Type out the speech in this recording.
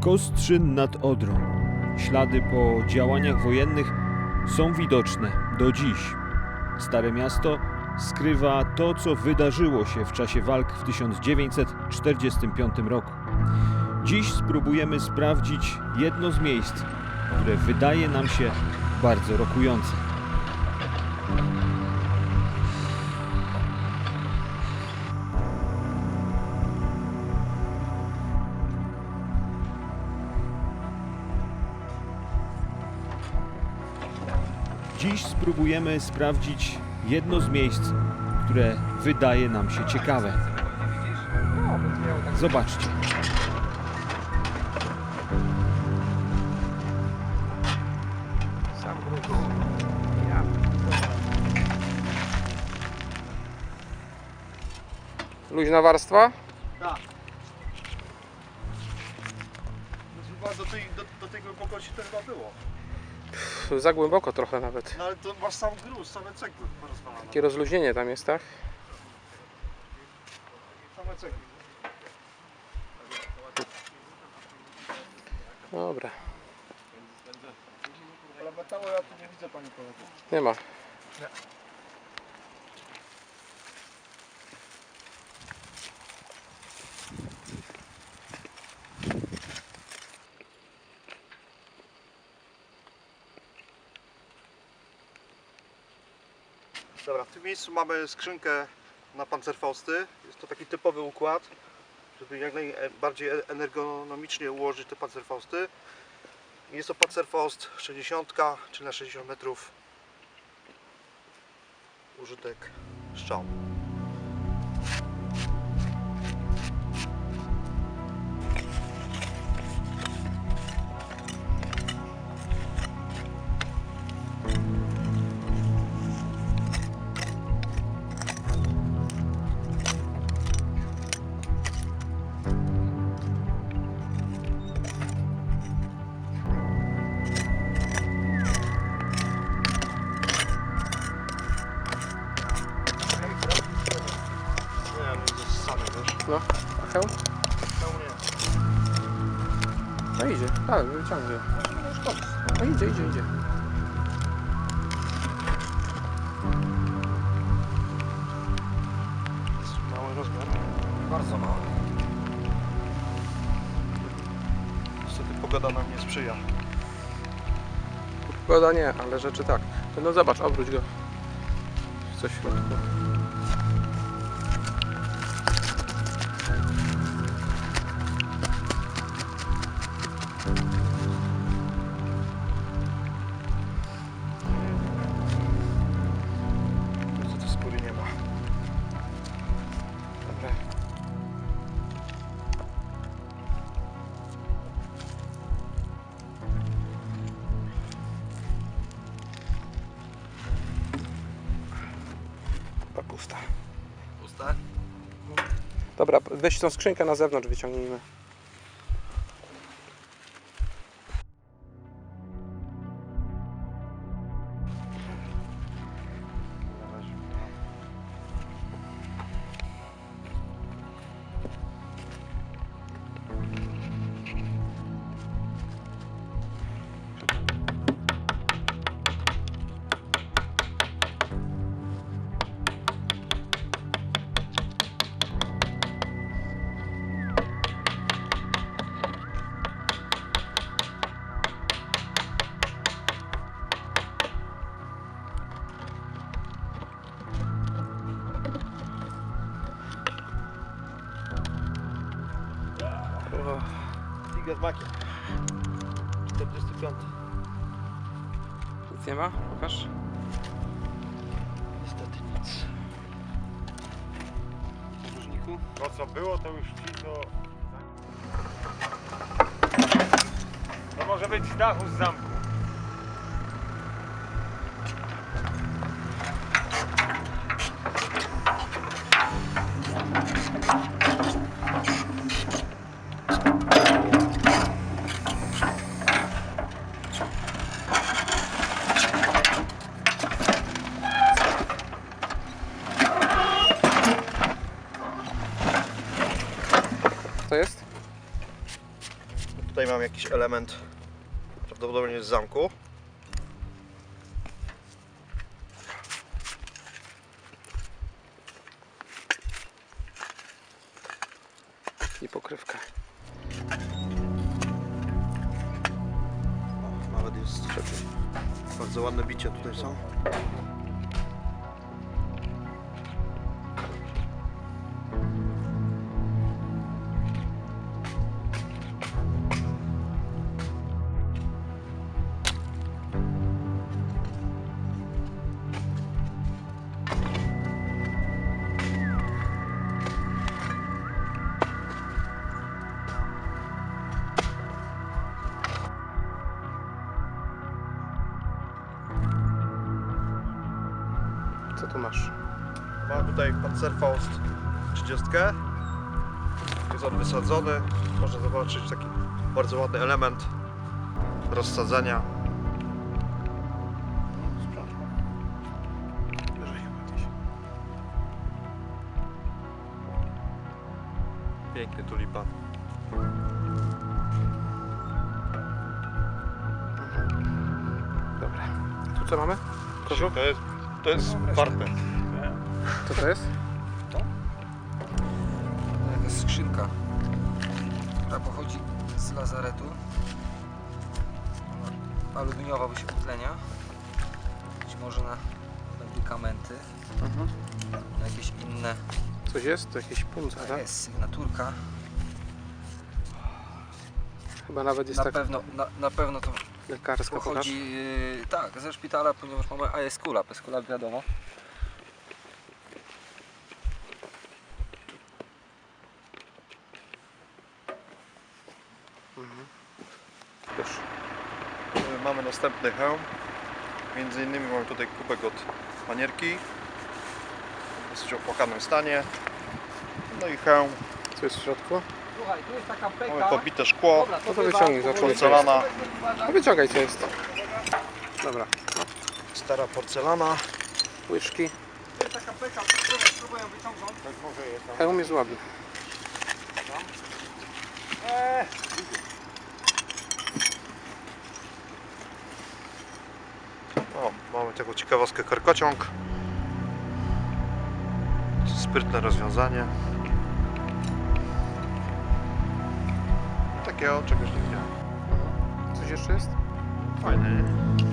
Kostrzyn nad Odrą. Ślady po działaniach wojennych są widoczne do dziś. Stare miasto skrywa to, co wydarzyło się w czasie walk w 1945 roku. Dziś spróbujemy sprawdzić jedno z miejsc, które wydaje nam się bardzo rokujące. Dziś spróbujemy sprawdzić jedno z miejsc, które wydaje nam się ciekawe. Zobaczcie. Luźna warstwa? Tak. Chyba do tej, do, do tej głębokości to chyba było. Pff, Za głęboko trochę nawet. No ale to masz sam gruz, same cegły porozwalane. Takie rozluźnienie tam jest, tak? Same cegły. Dobra, Ale metalu ja tu nie widzę pani kolego. nie ma. Dobra, w tym miejscu mamy skrzynkę na pancerfausty. Jest to taki typowy układ, żeby jak najbardziej e- ergonomicznie ułożyć te pancerfausty. Jest to pancerfaust 60, czyli na 60 metrów użytek strzał. No idzie, tak, wyciągnie. No idzie, idzie, idzie. Jest mały rozmiar. Bardzo mały. Niestety pogoda nam nie sprzyja. Pogoda nie, ale rzeczy tak. No zobacz, obróć go. Coś w środku. Pusta. Puste? Dobra, weź tą skrzynkę na zewnątrz, wyciągnijmy. Makiem. 45. nic nie ma? Pokaż. Niestety nic. W różniku? To co było, to już ci to... To może być z dachu z zamku. To jest? Tutaj mam jakiś element prawdopodobnie z zamku. I pokrywka. O, nawet jest bardzo ładne bicie tutaj są. Mam tutaj Panzerfaust 30. Jest on wysadzony. Można zobaczyć taki bardzo ładny element rozsadzenia. Piękny tulipan. Dobra. Tu co mamy? To jest, to jest warte. Co to jest? jakaś skrzynka, która pochodzi z lazaretu. Aluminiowa wyświetlenia. Być może na medykamenty, Mhm. na jakieś inne. Coś jest? To jakieś punca, To tak? jest sygnaturka. Chyba nawet jest Na tak pewno, na, na pewno to lekarska, pochodzi yy, tak, ze szpitala, ponieważ mamy AS Kula, bez kula wiadomo. Już. E, Mamy następny hełm. Między innymi mamy tutaj kubek od manierki. W dosyć opłakanym stanie. No i hełm. Co jest w środku? Słuchaj, tu jest taka Mamy pobite szkło. No to wyciągnij, zacznij. Porcelana. No wyciągaj co jest. Dobra. Stara porcelana. Łyżki. To jest taka peka, spróbuję wyciągnąć. Hełm jest ładny. O, mamy taką ciekawostkę karkociąg. Sprytne rozwiązanie. Takiego czegoś nie widziałem. Coś jeszcze jest? Fajne. nie?